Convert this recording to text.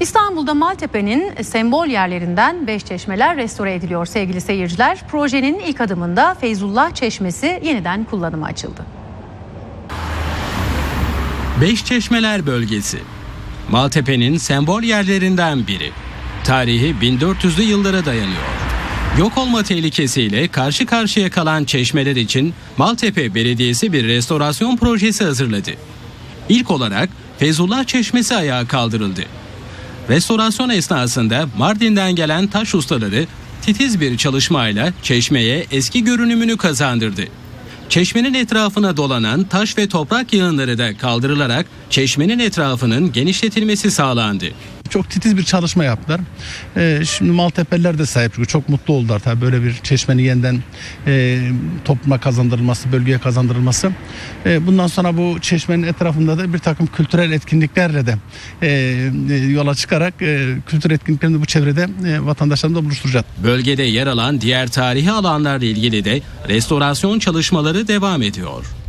İstanbul'da Maltepe'nin sembol yerlerinden Beşçeşmeler restore ediliyor sevgili seyirciler. Projenin ilk adımında Feyzullah Çeşmesi yeniden kullanıma açıldı. Beşçeşmeler bölgesi. Maltepe'nin sembol yerlerinden biri. Tarihi 1400'lü yıllara dayanıyor. Yok olma tehlikesiyle karşı karşıya kalan çeşmeler için Maltepe Belediyesi bir restorasyon projesi hazırladı. İlk olarak Feyzullah Çeşmesi ayağa kaldırıldı. Restorasyon esnasında Mardin'den gelen taş ustaları titiz bir çalışmayla çeşmeye eski görünümünü kazandırdı. Çeşmenin etrafına dolanan taş ve toprak yığınları da kaldırılarak çeşmenin etrafının genişletilmesi sağlandı. Çok titiz bir çalışma yaptılar. Ee, şimdi Maltepe'liler de sahip çıkıyor. Çok mutlu oldular tabii böyle bir çeşmenin yeniden e, topluma kazandırılması, bölgeye kazandırılması. E, bundan sonra bu çeşmenin etrafında da bir takım kültürel etkinliklerle de e, e, yola çıkarak e, kültür etkinliklerini bu çevrede e, vatandaşlarımızla buluşturacağız. Bölgede yer alan diğer tarihi alanlarla ilgili de restorasyon çalışmaları devam ediyor.